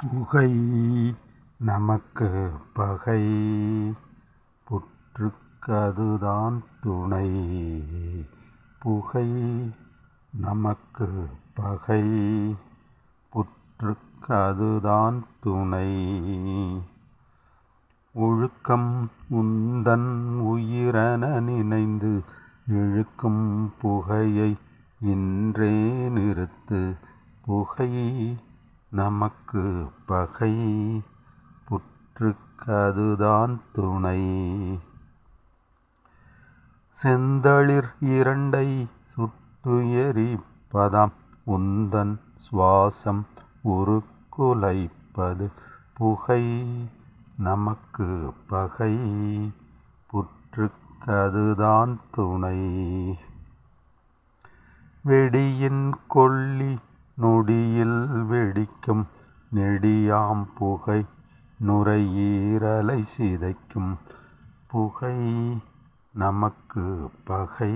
புகை நமக்கு பகை. புற்றுக்கதுதான் துணை. புகை நமக்கு பகை. புற்றுக்கதுதான் துணை. ஒழுக்கம் உந்தன் உயிரென நினைந்து இழுக்கும் புகையை இன்றே நிறுத்து. புகை நமக்கு பகை புற்றுக்கு அதுதான் துணை. செந்தளிர் இரண்டை சுட்டு எரிப்பதாம் உந்தன் சுவாசம் உருக்குலைப்பது புகை. நமக்கு பகை புற்றுக்கு அதுதான் துணை. வெடியின் கொல்லி நொடியில் வெடிக்கும் நெடியாம் புகை நுரையீரலை சிதைக்கும் புகை நமக்கு பகை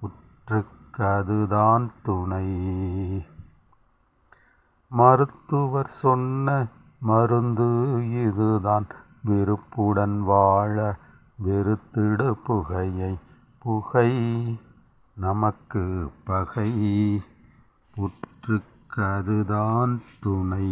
புற்றுக்கதுதான் துணை. மருத்துவர் சொன்ன மருந்து இதுதான். வெறுப்புடன் வாழ வெறுத்திடு புகையை. புகை நமக்கு பகை. புற்றுக்கு அதுதான் துணை.